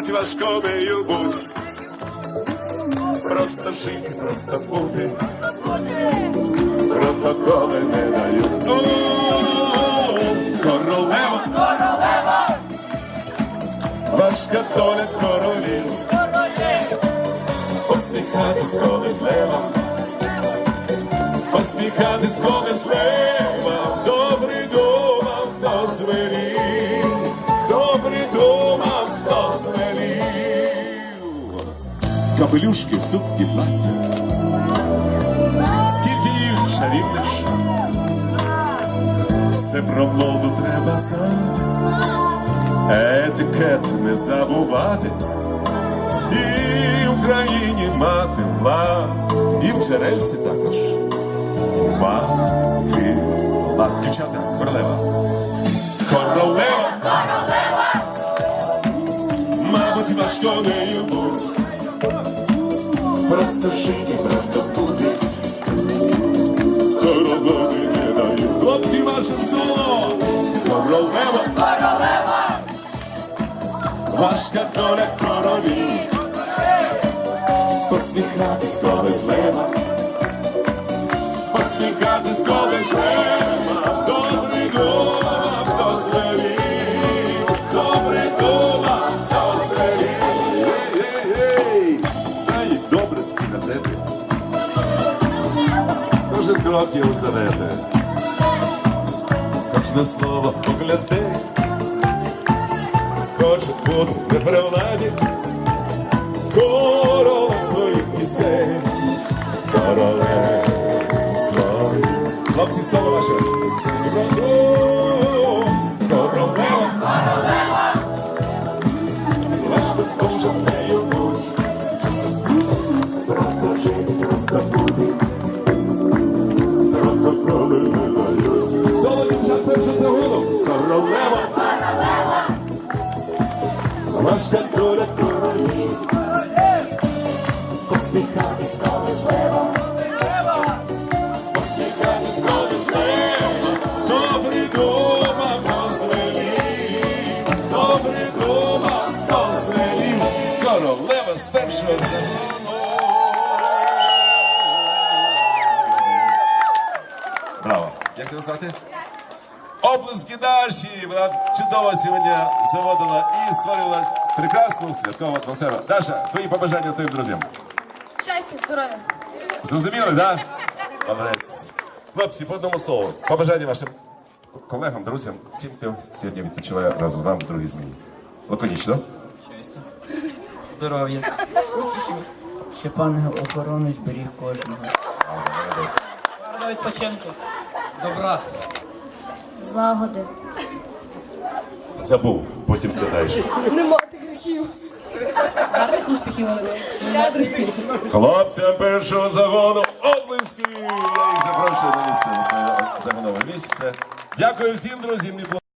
мабуть, важко нею будь. Просто жити, просто бути. Протоколи не дають. О, Королева, королева, важка доля королів. Посміхатись, коли злева, посміхатись, коли злева, Капелюшки, сукні, плаття, скільки їх чарівних. Все про моду треба знати, етикет не забувати. І в Україні мати лад, і в джерельці також мати лад. Дівчата, королева. Королева, королева, мабуть, важко нею будь. Просто жити, просто бути. Королеви не дають. Хлопці, ваше соло. Королева, королева, важка доля королів посміхатись, коли злева, посміхатись, коли злева, Кожен крок є у кожне слово погляди, кожен бути не при владі, король своїх пісень, королев своїх. Хлопці, слово ваше. Важка доля королів. Посміхатись, коли злева. Посміхатись, коли злева. Добрий дома позвелів. Добрий дома позвелів. Королева з першого закону. Браво. Як тебе звати? Оплески наші! Вона чудово сьогодні заводила і створювала прекрасну святкову атмосферу. Даша, твої побажання твоїм друзям. Щастя, здоров'я. Зрозуміли, так? Да? Молодець. Хлопці, по одному слову. Побажання вашим колегам, друзям, всім, хто сьогодні відпочиває разом з вами в другій зміні. Лаконічно. Щастя, здоров'я, успіхів, Щоб ангел охоронець беріг кожного. Молодець. гарного відпочинку, добра. Злагоди. Забув, потім згадаєш. Нема. Гарних успіхів. Щедрості. Хлопцям першого загону облиски. Я їх запрошую на місце на своє загонове місце. Дякую всім, друзі.